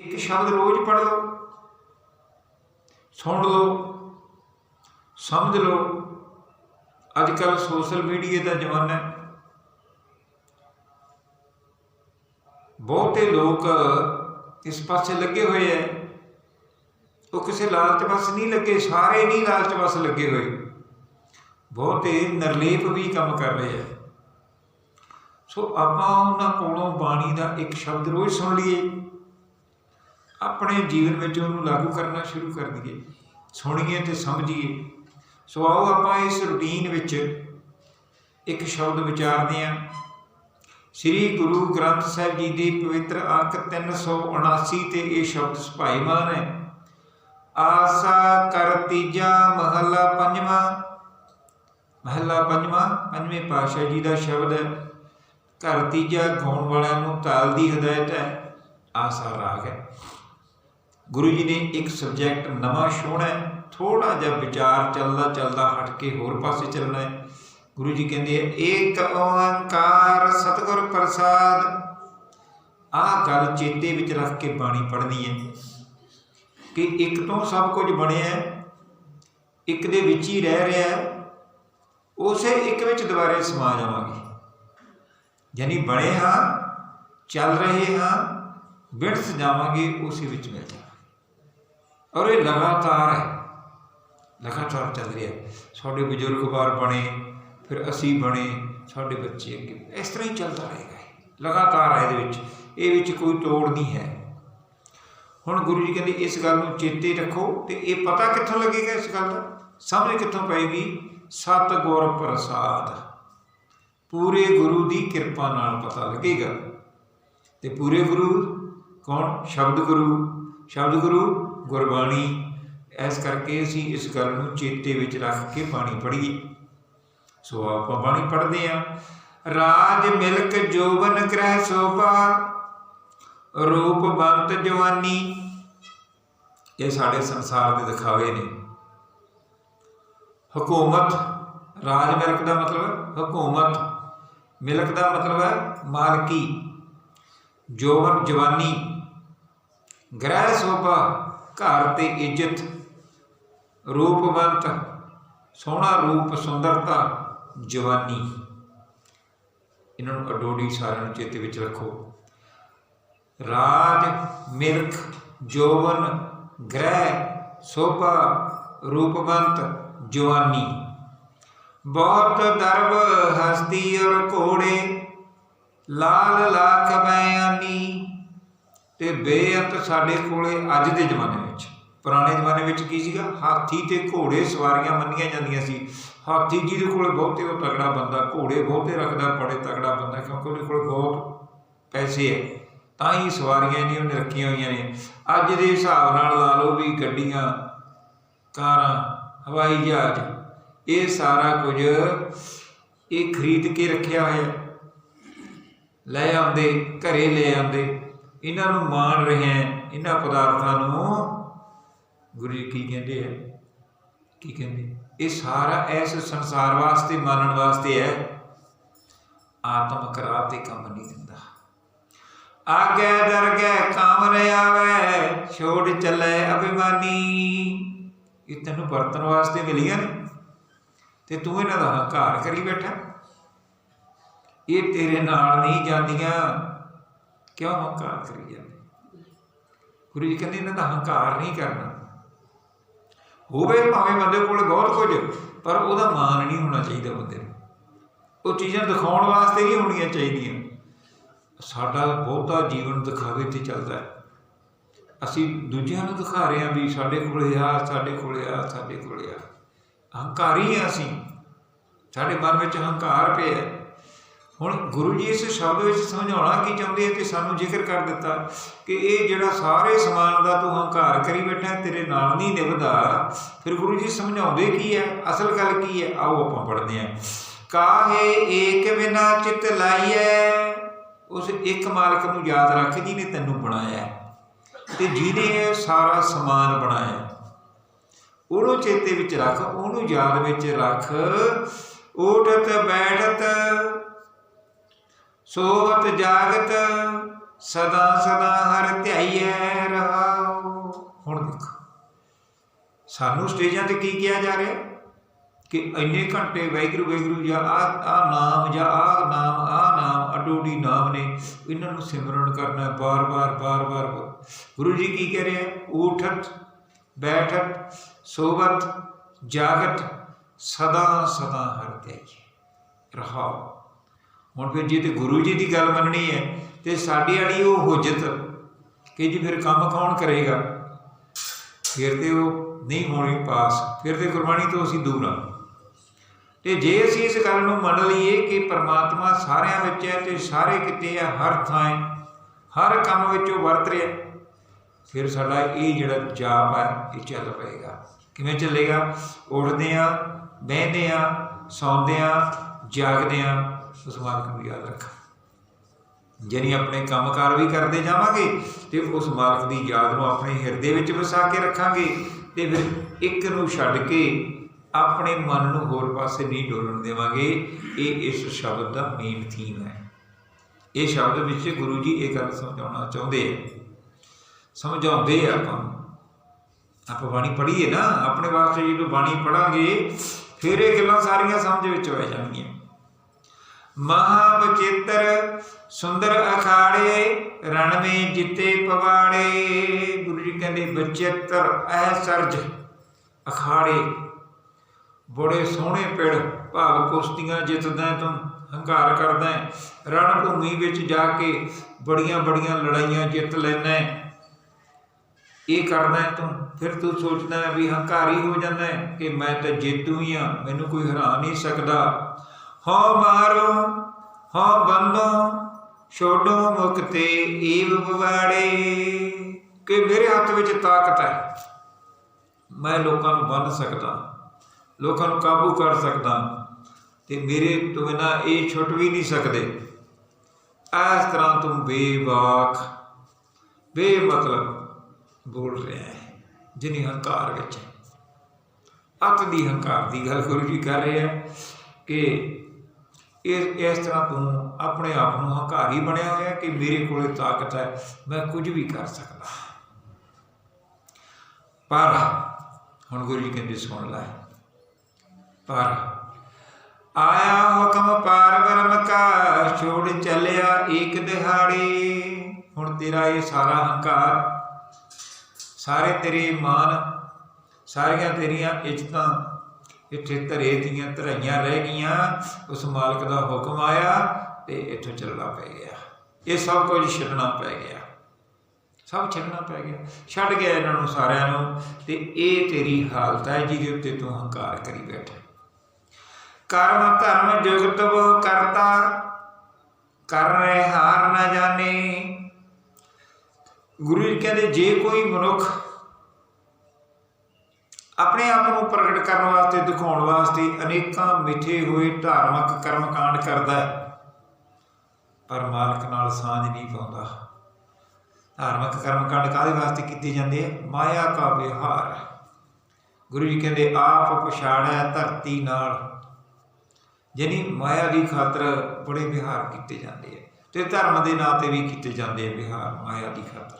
ਇੱਕ ਸ਼ਬਦ ਰੋਜ਼ ਪੜ੍ਹ ਲਓ, ਸੁਣ ਲਓ, ਸਮਝ ਲਓ। ਅੱਜ ਕੱਲ ਸੋਸ਼ਲ ਮੀਡੀਆ ਦਾ ਜ਼ਮਾਨਾ ਹੈ। ਬਹੁਤੇ ਲੋਕ ਇਸ ਪਾਸੇ ਲੱਗੇ ਹੋਏ ਐ ਉਹ ਕਿਸੇ ਲਾਲਚ ਬਸ ਨਹੀਂ ਲੱਗੇ, ਸਾਰੇ ਨਹੀਂ ਲਾਲਚ ਬਸ ਲੱਗੇ ਹੋਏ। ਬਹੁਤੇ ਨਿਰਲੇਪ ਵੀ ਕੰਮ ਕਰ ਰਹੇ ਐ ਸੋ ਆਪਾਂ ਉਹਨਾਂ ਕੋਲੋਂ ਬਾਣੀ ਦਾ ਇੱਕ ਸ਼ਬਦ ਰੋਜ਼ ਸੁਣ ਲਈਏ। ਆਪਣੇ ਜੀਵਨ ਵਿੱਚ ਉਹਨੂੰ ਲਾਗੂ ਕਰਨਾ ਸ਼ੁਰੂ ਕਰ ਦਈਏ, ਸੁਣੀਏ ਤੇ ਸਮਝੀਏ। ਸੋ ਆਓ ਆਪਾਂ ਇਸ ਰੁਟੀਨ ਵਿੱਚ ਇੱਕ ਸ਼ਬਦ ਵਿਚਾਰਦੇ ਹਾਂ। ਸ੍ਰੀ ਗੁਰੂ ਗ੍ਰੰਥ ਸਾਹਿਬ ਜੀ ਦੀ ਪਵਿੱਤਰ ਅੰਕ 379 ਤੇ ਇਹ ਸ਼ਬਦ ਸੁਭਾਈਮਾਨ ਹੈ। ਆਸਾ ਕਰ ਤੀਜਾ ਮਹੱਲਾ ਪੰਜਵਾਂ। ਮਹੱਲਾ ਪੰਜਵਾਂ, ਪੰਜਵੇਂ ਪਾਤਸ਼ਾਹ ਜੀ ਦਾ ਸ਼ਬਦ ਹੈ। ਘਰ ਤੀਜਾ ਗਾਉਣ ਵਾਲਿਆਂ ਨੂੰ ਤਾਲ ਦੀ ਹਦਾਇਤ ਹੈ। ਆਸਾ ਰਾਗ ਹੈ। ਗੁਰੂ ਜੀ ਨੇ ਇੱਕ ਸਬਜੈਕਟ ਨਵਾਂ ਛੋਣਾ ਹੈ ਥੋੜਾ ਜਿਹਾ ਵਿਚਾਰ ਚੱਲਦਾ ਚੱਲਦਾ ਹਟ ਕੇ ਹੋਰ ਪਾਸੇ ਚੱਲਣਾ ਹੈ। ਗੁਰੂ ਜੀ ਕਹਿੰਦੇ ਆ, ਏਕ ਓੰਕਾਰ ਸਤਿਗੁਰ ਪ੍ਰਸਾਦ। ਆਹ ਗੱਲ ਚੇਤੇ ਵਿੱਚ ਰੱਖ ਕੇ ਬਾਣੀ ਪੜ੍ਹਨੀ ਹੈ ਕਿ ਇੱਕ ਤੋਂ ਸਭ ਕੁਝ ਬਣਿਆ ਹੈ, ਇੱਕ ਦੇ ਵਿੱਚ ਹੀ ਰਹਿ ਰਿਹਾ ਹੈ, ਉਸੇ ਇੱਕ ਵਿੱਚ ਦੁਬਾਰੇ ਸਮਾ ਜਾਵਾਂਗੇ। ਯਾਨੀ ਬਣੇ ਹਾਂ, ਚੱਲ ਰਹੇ ਹਾਂ ਬਿਰਥ ਜਾਵਾਂਗੇ, ਉਸੇ ਵਿੱਚ ਮਿਲ ਜਾਵਾਂਗੇ। ਔਰ ਇਹ ਲਗਾਤਾਰ ਹੈ। ਲਗਾਤਾਰ ਚੱਲ ਰਿਹਾ ਹੈ। ਸਾਡੇ ਬਜ਼ੁਰਗ ਬਾਰ ਬਣੇ, ਫਿਰ ਅਸੀਂ ਬਣੇ, ਸਾਡੇ ਬੱਚੇ ਅੱਗੇ ਇਸ ਤਰ੍ਹਾਂ ਹੀ ਚੱਲਦਾ ਰਹੇਗਾ ਲਗਾਤਾਰ ਹੈ ਇਹਦੇ ਵਿੱਚ। ਇਹ ਵਿੱਚ ਕੋਈ ਤੋੜ ਨਹੀਂ ਹੈ। ਹੁਣ ਗੁਰੂ ਜੀ ਕਹਿੰਦੇ, ਇਸ ਗੱਲ ਨੂੰ ਚੇਤੇ ਰੱਖੋ ਤੇ ਇਹ ਪਤਾ ਕਿੱਥੋਂ ਲੱਗੇਗਾ ਇਸ ਗੱਲ ਦਾ? ਸਮਝ ਕਿੱਥੋਂ ਪਏਗੀ? ਸਤਿਗੁਰ ਪ੍ਰਸਾਦ। ਪੂਰੇ ਗੁਰੂ ਦੀ ਕਿਰਪਾ ਨਾਲ ਪਤਾ ਲੱਗੇਗਾ। ਤੇ ਪੂਰੇ ਗੁਰੂ ਕੌਣ? ਸ਼ਬਦ ਗੁਰੂ। ਸ਼ਬਦ ਗੁਰੂ ਗੁਰਬਾਣੀ। ਇਸ ਕਰਕੇ ਅਸੀਂ ਇਸ ਗੱਲ ਨੂੰ ਚੇਤੇ ਵਿੱਚ ਰੱਖ ਕੇ ਬਾਣੀ ਪੜ੍ਹੀਏ। ਸੋ ਆਪਾਂ ਬਾਣੀ ਪੜ੍ਹਦੇ ਆ ਰਾਜ ਮਿਲਕ ਜੋਬਨ ਗ੍ਰਹਿ ਸੋਭਾ, ਰੂਪ ਬੰਤ ਜਵਾਨੀ। ਇਹ ਸਾਡੇ ਸੰਸਾਰ ਦੇ ਦਿਖਾਵੇ ਨੇ। ਹਕੂਮਤ, ਰਾਜ ਮਿਲਕ ਦਾ ਮਤਲਬ ਹਕੂਮਤ। ਮਿਲਕ ਦਾ ਮਤਲਬ ਹੈ ਮਾਲਕੀ। ਜੋਬਨ ਜਵਾਨੀ। ਗ੍ਰਹਿ ਸੋਭਾ ਘਰ ਤੇ ਇੱਜ਼ਤ, ਰੂਪਵੰਤ, ਸੋਹਣਾ ਰੂਪ, ਸੁੰਦਰਤਾ, ਜਵਾਨੀ। ਇਹਨਾਂ ਨੂੰ ਅਡੋਡੀ ਸਾਰਿਆਂ ਨੂੰ ਚੇਤੇ ਵਿੱਚ ਰੱਖੋ। ਰਾਜ, ਮਿਰਖ, ਜੋਵਨ, ਗ੍ਰਹਿ, ਸੋਭਾ, ਰੂਪਵੰਤ, ਜਵਾਨੀ। ਬਹੁਤ ਦਰਬ ਹਸਤੀ ਔਰ ਘੋੜੇ, ਲਾਲ ਲਾਖ ਬਿਆਨੀ ਤੇ ਬੇਅੰਤ ਸਾਡੇ ਕੋਲੇ ਅੱਜ ਦੇ ਜ਼ਮਾਨੇ ਵਿੱਚ। ਪੁਰਾਣੇ ਜ਼ਮਾਨੇ ਵਿੱਚ ਕੀ ਸੀਗਾ? ਹਾਥੀ ਤੇ ਘੋੜੇ ਸਵਾਰੀਆਂ ਮੰਨੀਆਂ ਜਾਂਦੀਆਂ ਸੀ। ਹਾਥੀ ਜਿਹਦੇ ਕੋਲੇ ਬਹੁਤੇ, ਉਹ ਤਗੜਾ ਬੰਦਾ, ਘੋੜੇ ਬਹੁਤੇ ਰੱਖਦਾ, ਬੜੇ ਤਗੜਾ ਬੰਦਾ, ਕਿਉਂਕਿ ਉਹਦੇ ਕੋਲ ਬਹੁਤ ਪੈਸੇ ਹੈ। ਤਾਂ ਹੀ ਸਵਾਰੀਆਂ ਨਹੀਂ ਉਹਨੇ ਰੱਖੀਆਂ ਹੋਈਆਂ ਨੇ। ਅੱਜ ਦੇ ਹਿਸਾਬ ਨਾਲ ਲਾ ਲਓ ਵੀ ਗੱਡੀਆਂ, ਕਾਰਾਂ, ਹਵਾਈ ਜਹਾਜ਼, ਇਹ ਸਾਰਾ ਕੁਝ ਇਹ ਖਰੀਦ ਕੇ ਰੱਖਿਆ ਹੋਇਆ। ਲੈ ਆਉਂਦੇ, ਘਰੇ ਲੈ ਆਉਂਦੇ। ਇਹਨਾਂ ਨੂੰ ਮਾਣ ਰਹੇ ਹੈ, ਇਹਨਾਂ ਪਦਾਰਥਾਂ ਨੂੰ ਗੁਰੂ ਜੀ ਕੀ ਕਹਿੰਦੇ ਆ? ਕੀ ਕਹਿੰਦੇ? ਇਹ ਸਾਰਾ ਇਸ ਸੰਸਾਰ ਵਾਸਤੇ, ਮਾਨਣ ਵਾਸਤੇ ਹੈ। ਆਤਮ ਕਰਾ ਤੇ ਕੰਮ ਨਹੀਂ ਦਿੰਦਾ। ਆਗੇ ਦਰਗੇ ਕਾਮ ਨ ਆਵੇ, ਛੋੜ ਚੱਲੇ ਅਭਿਮਾਨੀ। ਇਹ ਤੈਨੂੰ ਵਰਤਨ ਵਾਸਤੇ ਮਿਲੀਆਂ ਨੇ। ਤੇ ਤੂੰ ਇਹਨਾਂ ਦਾ ਹੰਕਾਰ ਕਰੀ ਬੈਠਾ। ਇਹ ਤੇਰੇ ਨਾਲ ਨਹੀਂ ਜਾਂਦੀਆਂ। ਕਿਉਂ ਹੰਕਾਰ ਕਰੀ ਜਾਂਦੇ? ਗੁਰੂ ਜੀ ਕਹਿੰਦੇ ਇਹਨਾਂ ਦਾ ਹੰਕਾਰ ਨਹੀਂ ਕਰਨਾ। ਹੋਵੇ ਭਾਵੇਂ ਬੰਦੇ ਕੋਲ ਬਹੁਤ ਕੁਝ, ਪਰ ਉਹਦਾ ਮਾਨ ਨਹੀਂ ਹੋਣਾ ਚਾਹੀਦਾ ਬੰਦੇ ਨੂੰ। ਉਹ ਚੀਜ਼ਾਂ ਦਿਖਾਉਣ ਵਾਸਤੇ ਨਹੀਂ ਹੋਣੀਆਂ ਚਾਹੀਦੀਆਂ। ਸਾਡਾ ਬਹੁਤਾ ਜੀਵਨ ਦਿਖਾਵੇ ਤੇ ਚੱਲਦਾ ਹੈ। ਅਸੀਂ ਦੂਜਿਆਂ ਨੂੰ ਦਿਖਾ ਰਹੇ ਹਾਂ ਵੀ ਸਾਡੇ ਕੋਲੇ ਆ, ਸਾਡੇ ਕੋਲੇ ਆ, ਸਾਡੇ ਕੋਲੇ ਆ। ਹੰਕਾਰੀ ਆ ਅਸੀਂ। ਸਾਡੇ ਮਨ ਵਿੱਚ ਹੰਕਾਰ ਪਿਆ ਹੈ। ਹੁਣ ਗੁਰੂ ਜੀ ਇਸ ਸ਼ਬਦ ਵਿੱਚ ਸਮਝਾਉਣਾ ਕੀ ਚਾਹੁੰਦੇ ਆ ਤੇ ਸਾਨੂੰ ਜ਼ਿਕਰ ਕਰ ਦਿੱਤਾ ਕਿ ਇਹ ਜਿਹੜਾ ਸਾਰੇ ਸਮਾਨ ਦਾ ਤੂੰ ਹੰਕਾਰ ਕਰੀ ਬੈਠਾ, ਤੇਰੇ ਨਾਲ ਨਹੀਂ ਨਿਭਦਾ। ਫਿਰ ਗੁਰੂ ਜੀ ਸਮਝਾਉਂਦੇ ਕੀ ਹੈ ਅਸਲ ਗੱਲ ਕੀ ਹੈ ਆਓ ਆਪਾਂ ਪੜ੍ਹਦੇ ਹਾਂ। ਕਾਹੇ ਏਕ ਬਿਨਾ ਚਿਤ ਲਾਈਐ, ਉਸ ਇੱਕ ਮਾਲਕ ਨੂੰ ਯਾਦ ਰੱਖ ਜਿਹਨੇ ਤੈਨੂੰ ਬਣਾਇਆ। ਹੈ ਤੇ ਜਿਹਨੇ ਸਾਰਾ ਸਮਾਨ ਬਣਾਇਆ। ਉਹਨੂੰ ਚੇਤੇ ਵਿੱਚ ਰੱਖ, ਉਹਨੂੰ ਯਾਦ ਵਿੱਚ ਰੱਖ। ਉਠਤ ਬੈਠਤ ਸੋਵਤ ਜਾਗਤ ਸਦਾ ਸਦਾ ਹਰ ਧਿਆਈਐ ਰਹਾਉ। ਹੁਣ ਦੇਖੋ, ਸਾਨੂੰ ਸਟੇਜਾਂ ਤੇ ਕੀ ਕਿਹਾ ਜਾ ਰਿਹਾ? ਕਿ ਇੰਨੇ ਘੰਟੇ ਵੈਗਰੂ ਵੈਗਰੂ ਜਾਂ ਆ ਆ ਨਾਮ ਜਾਂ ਆ ਨਾਮ ਆ ਨਾਮ, ਅਡੋਡੀ ਨਾਮ ਨੇ ਇਹਨਾਂ ਨੂੰ ਸਿਮਰਨ ਕਰਨਾ ਬਾਰ-ਬਾਰ ਬਾਰ-ਬਾਰ ਗੁਰੂ ਜੀ ਕੀ ਕਹਿ ਰਹੇ ਆ? ਉਠਤ, ਬੈਠਤ, ਸੋਵਤ, ਜਾਗਤ ਸਦਾ ਸਦਾ ਹਰ ਧਿਆਈ ਰਹਾਓ ਹੁਣ ਫਿਰ ਜੇ ਤੇ ਗੁਰੂ ਜੀ ਦੀ ਗੱਲ ਮੰਨਣੀ ਹੈ ਤੇ ਸਾਡੇ ਵਾਲੀ ਉਹ ਹੁਜਤ ਕਿ ਜੀ ਫਿਰ ਕੰਮ ਕੌਣ ਕਰੇਗਾ? ਫਿਰ ਤੇ ਉਹ ਨਹੀਂ ਹੋਣੀ ਪਾਸ, ਫਿਰ ਤੇ ਗੁਰਬਾਣੀ ਤੋਂ ਅਸੀਂ ਦੂਰ ਹਾਂ। ਤੇ ਜੇ ਅਸੀਂ ਇਸ ਗੱਲ ਨੂੰ ਮੰਨ ਲਈਏ ਕਿ ਪਰਮਾਤਮਾ ਸਾਰਿਆਂ ਵਿੱਚ ਹੈ ਤੇ ਸਾਰੇ ਕਿਤੇ ਹੈ ਹਰ ਥਾਂ ਹਰ ਕੰਮ ਵਿੱਚ ਉਹ ਵਰਤ ਰਿਹਾ, ਫਿਰ ਸਾਡਾ ਇਹ ਜਿਹੜਾ ਜਾਪ ਹੈ, ਇਹ ਚੱਲ ਪਏਗਾ। ਕਿਵੇਂ ਚੱਲੇਗਾ? ਉੱਠਦੇ ਆ ਬਹਿੰਦੇ ਆ ਸੌਂਦੇ ਆ ਜਾਗਦੇ ਆ ਉਸ ਮਾਲਕ ਨੂੰ ਯਾਦ ਰੱਖਾਂ। ਜਾਨੀ ਆਪਣੇ ਕੰਮਕਾਰ ਵੀ ਕਰਦੇ ਜਾਵਾਂਗੇ ਤੇ ਉਸ ਮਾਲਕ ਦੀ ਯਾਦ ਨੂੰ ਆਪਣੇ ਹਿਰਦੇ ਵਿੱਚ ਵਸਾ ਕੇ ਰੱਖਾਂਗੇ ਤੇ ਫਿਰ ਇੱਕ ਨੂੰ ਛੱਡ ਕੇ ਆਪਣੇ ਮਨ ਨੂੰ ਹੋਰ ਪਾਸੇ ਨਹੀਂ ਡੋਲਣ ਦੇਵਾਂਗੇ। ਇਹ ਇਸ ਸ਼ਬਦ ਦਾ ਮੇਨ ਥੀਮ ਹੈ। ਇਹ ਸ਼ਬਦ ਵਿੱਚ ਗੁਰੂ ਜੀ ਇਹ ਗੱਲ ਸਮਝਾਉਣਾ ਚਾਹੁੰਦੇ ਆ। ਸਮਝਾਉਂਦੇ ਆ ਆਪਾਂ ਨੂੰ। ਆਪਾਂ ਬਾਣੀ ਪੜ੍ਹੀਏ ਨਾ, ਆਪਣੇ ਵਾਸਤੇ ਜਦੋਂ ਬਾਣੀ ਪੜਾਂਗੇ ਫਿਰ ਇਹ ਗੱਲਾਂ ਸਾਰੀਆਂ ਸਮਝ ਵਿੱਚ ਆ ਜਾਣਗੀਆਂ। ਮਹਾ ਬਚਿੱਤਰ ਸੁੰਦਰ ਅਖਾੜੇ ਰਣ ਮੇ ਜਿੱਤੇ ਪਵਾੜੇ। ਗੁਰੂ ਜੀ ਕਹਿੰਦੇ ਬਚਿੱਤਰ ਐ ਸਰਜ ਅਖਾੜੇ। ਬੜੇ ਸੋਹਣੇ ਪਿੜ ਭਾਵ ਕੁਸ਼ਤੀਆਂ ਜਿੱਤਦਾ ਤੂੰ, ਹੰਕਾਰ ਕਰਦਾ ਰਣ ਭੂਮੀ ਵਿੱਚ ਜਾ ਕੇ ਬੜੀਆਂ ਬੜੀਆਂ ਲੜਾਈਆਂ ਜਿੱਤ ਲੈਣਾ ਇਹ ਕਰਦਾ ਤੂੰ। ਫਿਰ ਤੂੰ ਸੋਚਦਾ ਹੈ ਵੀ ਹੰਕਾਰੀ ਹੋ ਜਾਂਦਾ ਕਿ ਮੈਂ ਤਾਂ ਜੇਤੂ ਹੀ ਆ, ਮੈਨੂੰ ਕੋਈ ਹਰਾ ਨਹੀਂ ਸਕਦਾ। ਹਉ ਮਾਰੋ, ਹਉ ਬੰਦੋ ਛੋਡੋ ਮੁਕਤੇ ਈਵ ਬਵਾੜੇ। ਕਿ ਮੇਰੇ ਹੱਥ ਵਿੱਚ ਤਾਕਤ ਹੈ, ਮੈਂ ਲੋਕਾਂ ਨੂੰ ਬੰਨ ਸਕਦਾ, ਲੋਕਾਂ ਨੂੰ ਕਾਬੂ ਕਰ ਸਕਦਾ, ਤੇ ਮੇਰੇ ਤੋਂ ਬਿਨਾ ਇਹ ਛੁੱਟ ਵੀ ਨਹੀਂ ਸਕਦੇ। ਇਸ ਤਰ੍ਹਾਂ ਤੂੰ ਬੇਬਾਕ ਬੇਮਤਲਬ ਬੋਲ ਰਿਹਾ ਹੈ, ਜਿਨੀ ਹੰਕਾਰ ਵਿੱਚ ਅਤ ਦੀ ਹੰਕਾਰ ਦੀ ਗੱਲ ਗੁਰੂ ਜੀ ਕਰ ਰਹੇ ਆ ਕਿ ਇਹ, ਇਸ ਤਰ੍ਹਾਂ ਤੂੰ ਆਪਣੇ ਆਪ ਨੂੰ ਹੰਕਾਰੀ ਬਣਿਆ ਹੋਇਆ ਕਿ ਮੇਰੇ ਕੋਲੇ ਤਾਕਤ ਹੈ, ਮੈਂ ਕੁਝ ਵੀ ਕਰ ਸਕਦਾ। ਪਰ ਹੁਣ ਗੁਰੂ ਜੀ ਕਹਿੰਦੇ, ਸੁਣ ਲੈ। ਪਰ ਆਇਆ ਹੁਕਮ ਪਾਰ ਬ੍ਰਹਮ ਕਾ, ਛੋੜ ਚੱਲਿਆ ਏਕ ਦਿਹਾੜੀ। ਹੁਣ ਤੇਰਾ ਇਹ ਸਾਰਾ ਹੰਕਾਰ, ਸਾਰੇ ਤੇਰੇ ਮਾਨ ਸਾਰੀਆਂ ਤੇਰੀਆਂ ਇੱਜ਼ਤਾਂ ਇੱਥੇ ਧਰੇ ਦੀਆਂ ਧਰਾਈਆਂ ਰਹਿ ਗਈਆਂ, ਉਸ ਮਾਲਕ ਦਾ ਹੁਕਮ ਆਇਆ ਤੇ ਇੱਥੋਂ ਚੱਲਣਾ ਪੈ ਗਿਆ। ਇਹ ਸਭ ਕੁਝ ਛੱਡਣਾ ਪੈ ਗਿਆ। ਸਭ ਛੱਡਣਾ ਪੈ ਗਿਆ। ਛੱਡ ਗਿਆ ਇਹਨਾਂ ਨੂੰ ਸਾਰਿਆਂ ਨੂੰ ਤੇ ਇਹ ਤੇਰੀ ਹਾਲਤ ਹੈ ਜਿਹਦੇ ਉੱਤੇ ਤੂੰ ਹੰਕਾਰ ਕਰੀ ਬੈਠਾ। ਕਰਮ ਧਰਮ ਜੁਗਤ ਕਰਤਾ, ਕਰ ਰਹੇ ਹਾਰ ਨਾ ਜਾਣੇ। ਗੁਰੂ ਜੀ ਕਹਿੰਦੇ, ਜੇ ਕੋਈ ਮਨੁੱਖ ਆਪਣੇ ਆਪ ਨੂੰ ਪ੍ਰਗਟ ਕਰਨ ਵਾਸਤੇ, ਦਿਖਾਉਣ ਵਾਸਤੇ ਅਨੇਕਾਂ ਮਿੱਠੇ ਹੋਏ ਧਾਰਮਿਕ ਕਰਮਕਾਂਡ ਕਰਦਾ ਹੈ। ਪਰ ਮਾਲਕ ਨਾਲ ਸਾਂਝ ਨਹੀਂ ਪਾਉਂਦਾ। ਧਾਰਮਿਕ ਕਰਮਕਾਂਡ ਕਾਹਦੇ ਵਾਸਤੇ ਕੀਤੇ ਜਾਂਦੇ ਆ? ਮਾਇਆ ਕਾ ਵਿਹਾਰ। ਗੁਰੂ ਜੀ ਕਹਿੰਦੇ, ਆਪ ਪਛਾੜਿਆ ਧਰਤੀ ਨਾਲ। ਯਾਨੀ ਮਾਇਆ ਦੀ ਖਾਤਰ ਬੜੇ ਵਿਹਾਰ ਕੀਤੇ ਜਾਂਦੇ ਆ। ਤੇ ਧਰਮ ਦੇ ਨਾਂ ਤੇ ਵੀ ਕੀਤੇ ਜਾਂਦੇ ਆ ਵਿਹਾਰ, ਮਾਇਆ ਦੀ ਖਾਤਰ।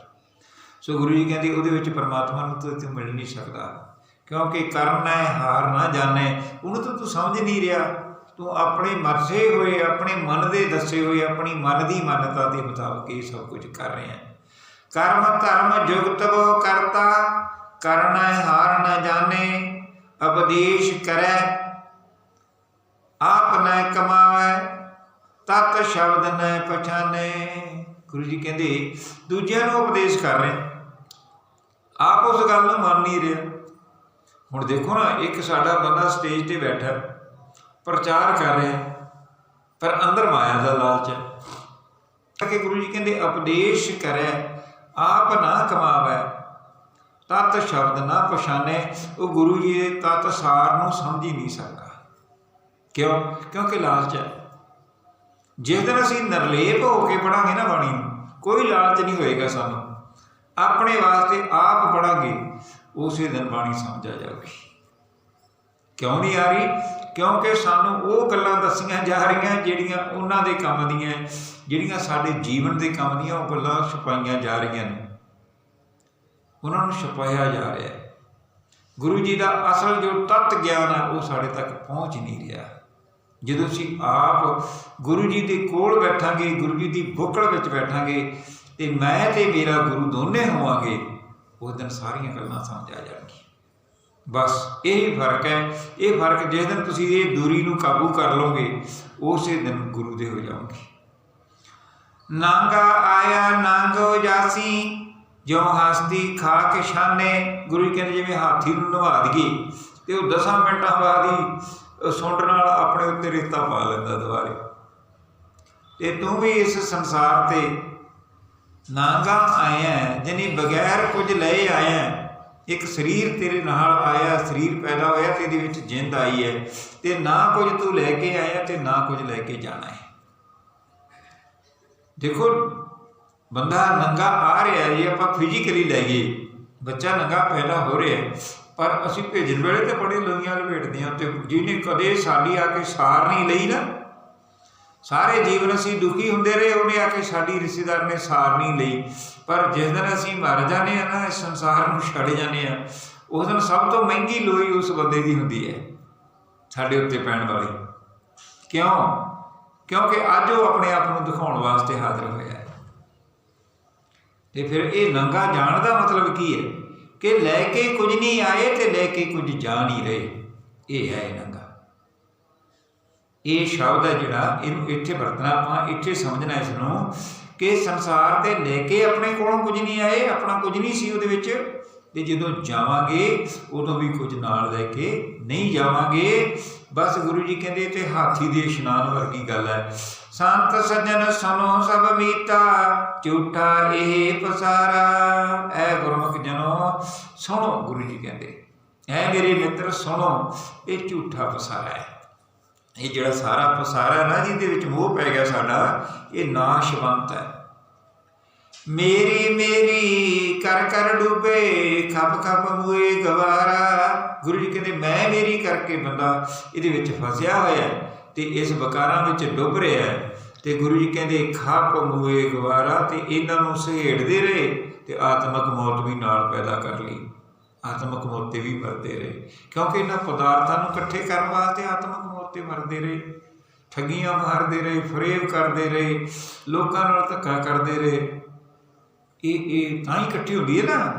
ਸੋ ਗੁਰੂ ਜੀ ਕਹਿੰਦੇ, ਉਹਦੇ ਵਿੱਚ ਪਰਮਾਤਮਾ ਨੂੰ ਤੂੰ ਮਿਲ ਨਹੀਂ ਸਕਦਾ। ਕਿਉਂਕਿ ਕਰਨਾ ਹੈ, ਹਾਰ ਨਾ ਜਾਣੇ। ਉਹਨੂੰ ਤਾਂ ਤੂੰ ਸਮਝ ਨਹੀਂ ਰਿਹਾ। ਤੂੰ ਆਪਣੇ ਮਰਜ਼ੇ ਹੋਏ, ਆਪਣੇ ਮਨ ਦੇ ਦੱਸੇ ਹੋਏ, ਆਪਣੀ ਮਨ ਦੀ ਮਾਨਤਾ ਦੇ ਮੁਤਾਬਕ ਇਹ ਸਭ ਕੁਝ ਕਰ ਰਿਹਾ ਹੈ। ਕਰਮ, ਧਰਮ, ਜੁਗਤ ਉਹ ਕਰਤਾ। ਕਰਨਾ ਹਾਰ ਨਾ ਜਾਣੇ। ਉਪਦੇਸ਼ ਕਰੈ। ਆਪ ਨਾ ਕਮਾਵੇ। ਤਤ ਸ਼ਬਦ ਨਾ ਪਛਾਨੇ। ਗੁਰੂ ਜੀ ਕਹਿੰਦੇ, ਦੂਜਿਆਂ ਨੂੰ ਉਪਦੇਸ਼ ਕਰ ਰਹੇ। ਆਪ ਉਸ ਗੱਲ ਨੂੰ ਮੰਨ ਨਹੀਂ ਰਿਹਾ। ਹੁਣ ਦੇਖੋ ਨਾ, ਇੱਕ ਸਾਡਾ ਬੰਦਾ ਸਟੇਜ ਤੇ ਬੈਠਾ, ਪ੍ਰਚਾਰ ਕਰ ਰਿਹਾ, ਪਰ ਅੰਦਰ ਮਾਇਆ ਦਾ ਲਾਲਚ ਹੈ। ਤਾਂ ਕਿ ਗੁਰੂ ਜੀ ਕਹਿੰਦੇ, ਉਪਦੇਸ਼ ਕਰੈ, ਆਪ ਨਾ ਕਮਾਵੇ, ਤਤ ਸ਼ਬਦ ਨਾ ਪਛਾਣੇ ਉਹ ਗੁਰੂ ਜੀ ਦੇ ਤਤ ਸਾਰ ਨੂੰ ਸਮਝ ਹੀ ਨਹੀਂ ਸਕਦਾ। ਕਿਉਂ? ਕਿਉਂਕਿ ਲਾਲਚ ਹੈ। ਜਿਸ ਦਿਨ ਅਸੀਂ ਨਿਰਲੇਪ ਹੋ ਕੇ ਪੜਾਂਗੇ ਨਾ ਬਾਣੀ ਨੂੰ, ਕੋਈ ਲਾਲਚ ਨਹੀਂ ਹੋਏਗਾ ਸਾਨੂੰ। ਆਪਣੇ ਵਾਸਤੇ ਆਪ ਪੜਾਂਗੇ। ਉਸੇ ਦਿਨ ਬਾਣੀ ਸਮਝ ਆ ਜਾਊਗੀ। ਕਿਉਂ ਨਹੀਂ ਆ ਰਹੀ? ਕਿਉਂਕਿ ਸਾਨੂੰ ਉਹ ਗੱਲਾਂ ਦੱਸੀਆਂ ਜਾ ਰਹੀਆਂ ਜਿਹੜੀਆਂ ਉਹਨਾਂ ਦੇ ਕੰਮ ਦੀਆਂ, ਜਿਹੜੀਆਂ ਸਾਡੇ ਜੀਵਨ ਦੇ ਕੰਮ ਦੀਆਂ ਉਹ ਗੱਲਾਂ ਛੁਪਾਈਆਂ ਜਾ ਰਹੀਆਂ ਨੇ। ਉਹਨਾਂ ਨੂੰ ਛੁਪਾਇਆ ਜਾ ਰਿਹਾ ਹੈ। ਗੁਰੂ ਜੀ ਦਾ ਅਸਲ ਜੋ ਤਤ ਗਿਆਨ ਹੈ, ਉਹ ਸਾਡੇ ਤੱਕ ਪਹੁੰਚ ਨਹੀਂ ਰਿਹਾ। ਜਦੋਂ ਅਸੀਂ ਆਪ ਗੁਰੂ ਜੀ ਦੇ ਕੋਲ ਬੈਠਾਂਗੇ, ਗੁਰੂ ਜੀ ਦੀ ਬੁੱਕਲ ਵਿੱਚ ਬੈਠਾਂਗੇ, ਤੇ ਮੈਂ ਤੇ ਮੇਰਾ ਗੁਰੂ ਦੋਨੇ ਹੋਵਾਂਗੇ ਉਸ ਦਿਨ ਸਾਰੀਆਂ ਗੱਲਾਂ ਸਮਝ ਆ ਜਾਣਗੀਆਂ। ਬਸ ਇਹ ਫ਼ਰਕ ਹੈ, ਇਹ ਫ਼ਰਕ ਜਿਸ ਦਿਨ ਤੁਸੀਂ ਇਹ ਦੂਰੀ ਨੂੰ ਕਾਬੂ ਕਰ ਲਓਗੇ, ਉਸੇ ਦਿਨ ਗੁਰੂ ਦੇ ਹੋ ਜਾਓਗੇ। ਨਾਂਗਾ ਆਇਆ, ਨਾਂਗੋ ਜਾਸੀ ਜੋ ਹਸਤੀ ਖਾ ਕੇ ਛਾਨੇ, ਗੁਰੂ ਜੀ ਕਹਿੰਦੇ ਜਿਵੇਂ ਹਾਥੀ ਨੂੰ ਨਵਾ ਦਈਏ, ਤੇ ਉਹ 10 ਮਿੰਟਾਂ ਬਾਅਦ ਹੀ ਸੁੰਡ ਨਾਲ ਆਪਣੇ ਉੱਤੇ ਰੇਤਾ ਪਾ ਲੈਂਦਾ ਦੁਬਾਰੇ। ਤੇ ਤੂੰ ਵੀ ਇਸ ਸੰਸਾਰ ਤੇ ਨਾਂਗਾ ਆਇਆ ਜਿਨੇ ਬਗੈਰ ਕੁਝ ਲਏ ਆਇਆ ਇੱਕ ਸਰੀਰ ਤੇਰੇ ਨਾਲ ਆਇਆ, ਸਰੀਰ ਪੈਦਾ ਹੋਇਆ ਤੇ ਇਹਦੇ ਵਿੱਚ ਜਿੰਦ ਆਈ ਹੈ। ਤੇ ਨਾ ਕੁਝ ਤੂੰ ਲੈ ਕੇ ਆਇਆ ਤੇ ਨਾ ਕੁਝ ਲੈ ਕੇ ਜਾਣਾ ਹੈ। ਦੇਖੋ, ਬੰਦਾ ਨੰਗਾ ਆ ਰਿਹਾ ਜੀ ਆਪਾਂ ਫਿਜ਼ੀਕਲੀ ਲੈ ਲਈਏ ਬੱਚਾ ਨੰਗਾ ਪੈਦਾ ਹੋ ਰਿਹਾ ਪਰ ਅਸੀਂ ਭੇਜਣ ਵੇਲੇ ਤੇ ਬੜੇ ਲੋਈਆਂ ਲਪੇਟਦੇ ਹਾਂ ਤੇ ਜਿਹਨੇ ਕਦੇ ਸਾਡੀ ਆ ਕੇ ਸਾਰ ਨਹੀਂ ਲਈ ਨਾ ਸਾਰੇ ਜੀਵਨ ਅਸੀਂ ਦੁਖੀ ਹੁੰਦੇ ਰਹੇ, ਉਹਨੇ ਆ ਕੇ ਸਾਡੀ ਰਿਸ਼ਤੇਦਾਰ ਨੇ ਸਾਰ ਨਹੀਂ ਲਈ। ਪਰ ਜਿਸ ਦਿਨ ਅਸੀਂ ਮਰ ਜਾਂਦੇ ਆ ਨਾ, ਇਸ ਸੰਸਾਰ ਨੂੰ ਛੱਡ ਜਾਂਦੇ ਆ ਉਸ ਦਿਨ ਸਭ ਤੋਂ ਮਹਿੰਗੀ ਲੋਈ ਉਸ ਬੰਦੇ ਦੀ ਹੁੰਦੀ ਹੈ, ਸਾਡੇ ਉੱਤੇ ਪੈਣ ਵਾਲੀ। ਕਿਉਂ? ਕਿਉਂਕਿ ਅੱਜ ਉਹ ਆਪਣੇ ਆਪ ਨੂੰ ਦਿਖਾਉਣ ਵਾਸਤੇ ਹਾਜ਼ਰ ਹੋਇਆ ਹੈ। ਤੇ ਫਿਰ ਇਹ ਨੰਗਾ ਜਾਣ ਦਾ ਮਤਲਬ ਕੀ ਹੈ? ਕਿ ਲੈ ਕੇ ਕੁਝ ਨਹੀਂ ਆਏ ਤੇ ਲੈ ਕੇ ਕੁਝ ਜਾ ਨਹੀਂ ਰਹੇ। ਇਹ ਹੈ ਇਹ ਨੰਗਾ। ਇਹ ਸ਼ਬਦ ਹੈ ਜਿਹੜਾ, ਇਹਨੂੰ ਇੱਥੇ ਵਰਤਣਾ ਆਪਾਂ, ਇੱਥੇ ਸਮਝਣਾ ਇਸ ਨੂੰ ਕਿ ਸੰਸਾਰ ਤੇ ਲੈ ਕੇ ਆਪਣੇ ਕੋਲੋਂ ਕੁਝ ਨਹੀਂ ਆਏ, ਆਪਣਾ ਕੁਝ ਨਹੀਂ ਸੀ ਉਹਦੇ ਵਿੱਚ। ਤੇ ਜਦੋਂ ਜਾਵਾਂਗੇ, ਉਦੋਂ ਵੀ ਕੁਝ ਨਾਲ ਲੈ ਕੇ ਨਹੀਂ ਜਾਵਾਂਗੇ। ਬਸ ਗੁਰੂ ਜੀ ਕਹਿੰਦੇ ਤੇ ਹਾਥੀ ਦੇ ਇਸ਼ਨਾਨ ਵਰਗੀ ਗੱਲ ਹੈ। ਸੰਤ ਸੱਜਣ ਸੁਨੋ ਸਭ ਮੀਤਾ, ਝੂਠਾ ਇਹ ਪਸਾਰਾ। ਐ ਗੁਰਮੁਖ ਜਨੋ, ਸੁਣੋ, ਗੁਰੂ ਜੀ ਕਹਿੰਦੇ। ਐ ਮੇਰੇ ਮਿੱਤਰ, ਸੁਣੋ, ਇਹ ਝੂਠਾ ਪਸਾਰਾ ਹੈ। ਇਹ ਜਿਹੜਾ ਸਾਰਾ ਪਸਾਰਾ ਨਾ ਜਿਹਦੇ ਵਿੱਚ ਮੋਹ ਪੈ ਗਿਆ ਸਾਡਾ, ਇਹ ਨਾਸ਼ਵੰਤ ਹੈ। ਮੇਰੀ ਮੇਰੀ, ਕਰ ਕਰ ਡੁੱਬੇ, ਖਪ ਖਪ ਮੂਏ ਗਵਾਰਾ। ਗੁਰੂ ਜੀ ਕਹਿੰਦੇ, ਮੈਂ ਮੇਰੀ ਕਰਕੇ ਬੰਦਾ ਇਹਦੇ ਵਿੱਚ ਫਸਿਆ ਹੋਇਆ ਤੇ ਇਸ ਬਕਾਰਾਂ ਵਿੱਚ ਡੁੱਬ ਰਿਹਾ ਤੇ ਗੁਰੂ ਜੀ ਕਹਿੰਦੇ, ਖਪ ਮੂਏ ਗਵਾਰਾ ਤੇ ਇਹਨਾਂ ਨੂੰ ਸਹੇੜਦੇ ਰਹੇ ਤੇ ਆਤਮਕ ਮੌਤ ਵੀ ਨਾਲ ਪੈਦਾ ਕਰ ਲਈ। ਆਤਮਕ ਮੌਤ ਤੇ ਵੀ ਮਰਦੇ ਰਹੇ। ਕਿਉਂਕਿ ਇਹਨਾਂ ਪਦਾਰਥਾਂ ਨੂੰ ਇਕੱਠੇ ਕਰਨ ਵਾਸਤੇ ਆਤਮਕ ਮੌਤ ਤੇ ਮਰਦੇ ਰਹੇ, ਠੱਗੀਆਂ ਮਾਰਦੇ ਰਹੇ, ਫਰੇਬ ਕਰਦੇ ਰਹੇ, ਲੋਕਾਂ ਨਾਲ ਧੱਕਾ ਕਰਦੇ ਰਹੇ। ਇਹ ਇਹ ਤਾਂ ਹੀ ਇਕੱਠੀ ਹੁੰਦੀ ਹੈ ਨਾ।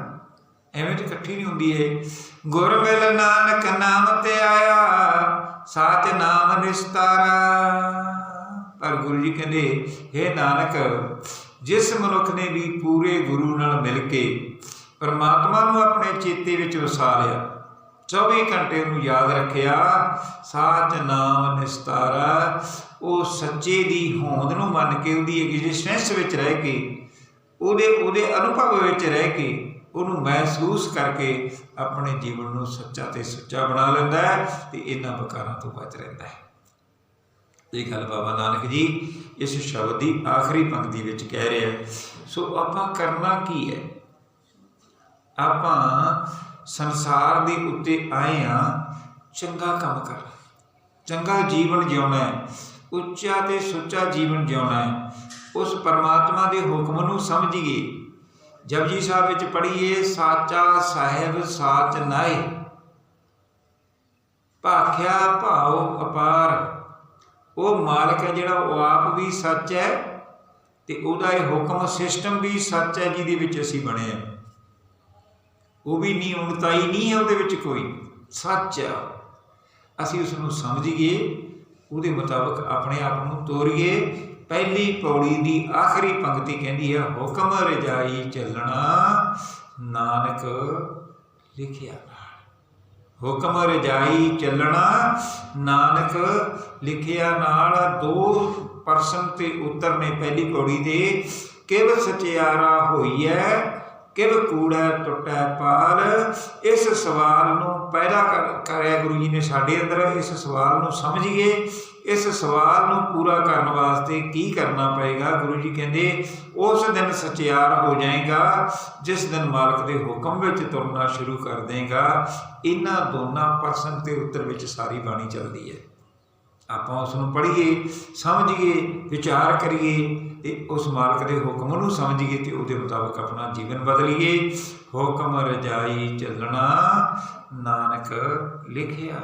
ਐਵੇਂ ਤੇ ਇਕੱਠੀ ਨਹੀਂ ਹੁੰਦੀ ਹੈ ਗੁਰ ਮਿਲ ਨਾਨਕ ਨਾਮ ਤੇ ਆਇਆ, ਸਾਚ ਨਾਮ ਨਿਸਤਾਰਾ। ਪਰ ਗੁਰੂ ਜੀ ਕਹਿੰਦੇ हे ਨਾਨਕ, ਜਿਸ ਮਨੁੱਖ ਨੇ ਵੀ ਪੂਰੇ ਗੁਰੂ ਨਾਲ ਮਿਲ ਕੇ ਪਰਮਾਤਮਾ ਨੂੰ ਆਪਣੇ ਚੇਤੇ ਵਿੱਚ ਵਸਾ ਲਿਆ 24 ਘੰਟੇ ਉਹਨੂੰ ਯਾਦ ਰੱਖਿਆ। ਸਾਚ ਨਾਮ ਨਿਸਤਾਰਾ। ਉਹ ਸੱਚੇ ਦੀ ਹੋਂਦ ਨੂੰ ਮੰਨ ਕੇ ਉਹਦੀ ਐਗਜ਼ਿਸਟੈਂਸ ਵਿੱਚ ਰਹਿ ਕੇ, ਉਹਦੇ ਉਹਦੇ ਅਨੁਭਵ ਵਿੱਚ ਰਹਿ ਕੇ ਉਹਨੂੰ ਮਹਿਸੂਸ ਕਰਕੇ ਆਪਣੇ ਜੀਵਨ ਨੂੰ ਸੱਚਾ ਤੇ ਸੁੱਚਾ ਬਣਾ ਲੈਂਦਾ ਹੈ ਤੇ ਇਹਨਾਂ ਬਕਾਰਾਂ ਤੋਂ ਬਚ ਰਹਿੰਦਾ ਹੈ। ਇਹ ਗੱਲ ਬਾਬਾ ਨਾਨਕ ਜੀ ਇਸ ਸ਼ਬਦ ਦੀ ਆਖਰੀ ਪੰਕਤੀ ਵਿੱਚ ਕਹਿ ਰਿਹਾ ਸੋ ਆਪਾਂ ਕਰਨਾ ਕੀ ਹੈ? ਆਪਾਂ ਸੰਸਾਰ ਦੇ ਉੱਤੇ ਆਏ ਆ, ਚੰਗਾ ਕੰਮ ਕਰ। ਚੰਗਾ ਜੀਵਨ ਜਿਉਣਾ ਹੈ, ਉੱਚਾ ਤੇ ਸੁੱਚਾ ਜੀਵਨ ਜਿਉਣਾ ਹੈ, ਉਸ ਪਰਮਾਤਮਾ ਦੇ ਹੁਕਮ ਨੂੰ ਸਮਝੀਏ। ਜਪਜੀ ਸਾਹਿਬ ਵਿੱਚ ਪੜ੍ਹੀਏ, ਸਾਚਾ ਸਾਹਿਬ ਸਾਚ ਨਾਏ ਭਾਖਿਆ ਭਾਉ ਅਪਾਰ। ਉਹ ਮਾਲਕ ਹੈ ਜਿਹੜਾ ਉਹ ਆਪ ਵੀ ਸੱਚ ਹੈ ਤੇ ਉਹਦਾ ਇਹ ਹੁਕਮ, ਸਿਸਟਮ ਵੀ ਸੱਚ ਹੈ, ਜਿਹਦੇ ਵਿੱਚ ਅਸੀਂ ਬਣੇ ਆ ਉਹ ਵੀ ਨਹੀਂ ਉਣਤਾਈ ਨਹੀਂ ਹੈ ਉਹਦੇ ਵਿੱਚ ਕੋਈ। ਸੱਚ ਆ। ਅਸੀਂ ਉਸ ਨੂੰ ਸਮਝੀਏ, ਉਹਦੇ ਮੁਤਾਬਕ ਆਪਣੇ ਆਪ ਨੂੰ ਤੋਰੀਏ। ਪਹਿਲੀ ਪੌੜੀ ਦੀ ਆਖਰੀ ਪੰਕਤੀ ਕਹਿੰਦੀ ਹੈ ਹੁਕਮ ਰਜਾਈ ਚੱਲਣਾ ਨਾਨਕ ਲਿਖਿਆ ਹੁਕਮ ਰਜਾਈ ਚੱਲਣਾ ਨਾਨਕ ਲਿਖਿਆ ਨਾਲ। ਦੋ ਪਰਸਨ ਤੇ ਉੱਤਰ ਨੇ ਪਹਿਲੀ ਪੌੜੀ ਦੇ। ਕੇਵਲ ਸਚਿਆਰਾ ਹੋਈ ਹੈ ਕਿਵ ਕੂੜਾ ਟੁੱਟਾ ਪਾਰ ਇਸ ਸਵਾਲ ਨੂੰ ਪੈਦਾ ਕਰ- ਕਰਿਆ ਗੁਰੂ ਜੀ ਨੇ ਸਾਡੇ ਅੰਦਰ, ਇਸ ਸਵਾਲ ਨੂੰ ਸਮਝੀਏ। ਇਸ ਸਵਾਲ ਨੂੰ ਪੂਰਾ ਕਰਨ ਵਾਸਤੇ ਕੀ ਕਰਨਾ ਪਏਗਾ? ਗੁਰੂ ਜੀ ਕਹਿੰਦੇ, ਉਸ ਦਿਨ ਸਚਿਆਰ ਹੋ ਜਾਏਗਾ, ਜਿਸ ਦਿਨ ਮਾਲਕ ਦੇ ਹੁਕਮ ਵਿੱਚ ਤੁਰਨਾ ਸ਼ੁਰੂ ਕਰ ਦੇਗਾ। ਇਹਨਾਂ ਦੋਨਾਂ ਪ੍ਰਸ਼ਨ ਤੇ ਉੱਤਰ ਵਿੱਚ ਸਾਰੀ ਬਾਣੀ ਚੱਲਦੀ ਹੈ। ਆਪਾਂ ਉਸ ਨੂੰ ਪੜ੍ਹੀਏ, ਸਮਝੀਏ, ਵਿਚਾਰ ਕਰੀਏ ਤੇ ਉਸ ਮਾਲਕ ਦੇ ਹੁਕਮ ਨੂੰ ਸਮਝੀਏ ਤੇ ਉਹਦੇ ਮੁਤਾਬਕ ਆਪਣਾ ਜੀਵਨ ਬਦਲੀਏ। ਹੁਕਮ ਰਜਾਈ ਚੱਲਣਾ, ਨਾਨਕ ਲਿਖਿਆ।